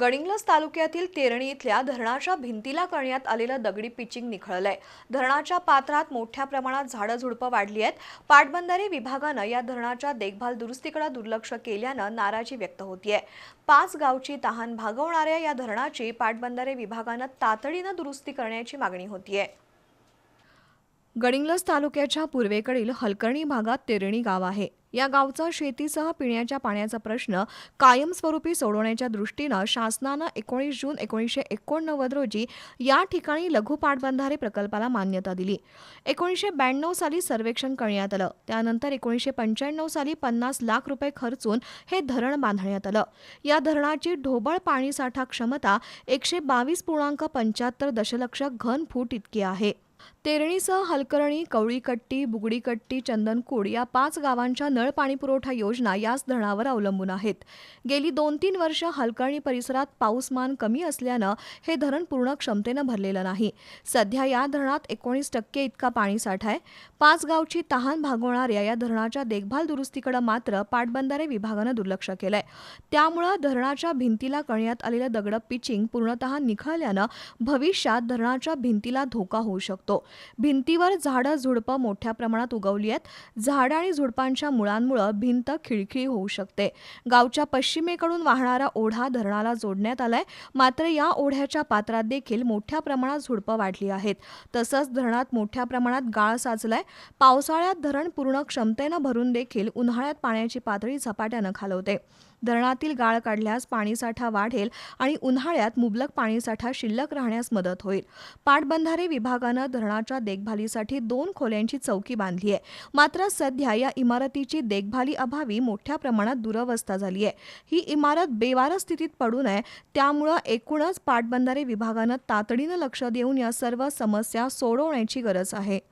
गडिंग्लज तालुक्यातील तेरणी इथल्या धरणाच्या भिंतीला करण्यात आलेलं दगडी पिचिंग निखळलंय. धरणाच्या पात्रात मोठ्या प्रमाणात झाडं झुडपं वाढली आहेत. पाटबंधारे विभागानं या धरणाच्या देखभाल दुरुस्तीकडे दुर्लक्ष केल्यानं नाराजी व्यक्त होतीये. पाच गावची तहान भागवणाऱ्या या धरणाची पाटबंधारे विभागानं तातडीनं दुरुस्ती करण्याची मागणी होतीये. गडिंग्लज तालुक्याच्या पूर्वेकडील हलकर्णी भागात तेरणी गाव आहे. या गावचा शेतीसह पिण्याच्या पाण्याचा प्रश्न कायमस्वरूपी सोडवण्याच्या दृष्टीनं शासनानं एकोणीस जून एकोणीसशे एकोणनव्वद रोजी या ठिकाणी लघु पाटबंधारे प्रकल्पाला मान्यता दिली. एकोणीसशे ब्याण्णव साली सर्वेक्षण करण्यात आलं. त्यानंतर एकोणीसशे पंच्याण्णव साली पन्नास लाख रुपये खर्चून हे धरण बांधण्यात आलं. या धरणाची ढोबळ पाणीसाठा क्षमता एकशे बावीस पूर्णांक पंच्याहत्तर दशलक्ष घन फूट इतकी आहे. तेरणीसह हलकर्णी कवळीकट्टी बुगडीकट्टी चंदनकूड या पाच गावांच्या नळ पाणी पुरवठा योजना याच धरणावर अवलंबून आहेत. गेली दोन तीन वर्ष हलकर्णी परिसरात पाऊसमान कमी असल्यानं हे धरण पूर्ण क्षमतेनं भरलेलं नाही. सध्या या धरणात एकोणीस टक्के इतका पाणीसाठा आहे. पाच गावची तहान भागवणाऱ्या या धरणाच्या देखभाल दुरुस्तीकडे मात्र पाटबंधारे विभागानं दुर्लक्ष केलंय. त्यामुळं धरणाच्या भिंतीला करण्यात आलेलं दगड पिचिंग पूर्णतः निखळल्यानं भविष्यात धरणाच्या भिंतीला धोका होऊ शकतो. भिंतीवर झाडं झुडपं मोठ्या प्रमाणात उगवली आहेत. झाडं आणि झुडपांच्या मुळांमुळं भिंत खिळखिळी होऊ शकते. गावच्या पश्चिमेकडून वाहणारा ओढा धरणाला जोडण्यात आलाय. मात्र या ओढ्याच्या पात्रात देखील मोठ्या प्रमाणात झुडपं वाढली आहेत. तसंच धरणात मोठ्या प्रमाणात गाळ साचलाय. पावसाळ्यात धरण पूर्ण क्षमतेनं भरून देखील उन्हाळ्यात पाण्याची पातळी झपाट्यानं खालवते. धरणातील गाळ काढल्यास पाणीसाठा वाढेल आणि उन्हाळ्यात मुबलक पाणीसाठा शिल्लक राहण्यास मदत होईल. पाटबंधारे विभागानं धरणाच्या देखभालीसाठी दोन खोल्यांची चौकी बांधली आहे. मात्र सध्या या इमारतीची देखभाली अभावी मोठ्या प्रमाणात दुरवस्था झाली आहे. ही इमारत बेवार स्थितीत पडू नये त्यामुळं एकूणच पाटबंधारे विभागानं तातडीनं लक्ष देऊन या सर्व समस्या सोडवण्याची गरज आहे.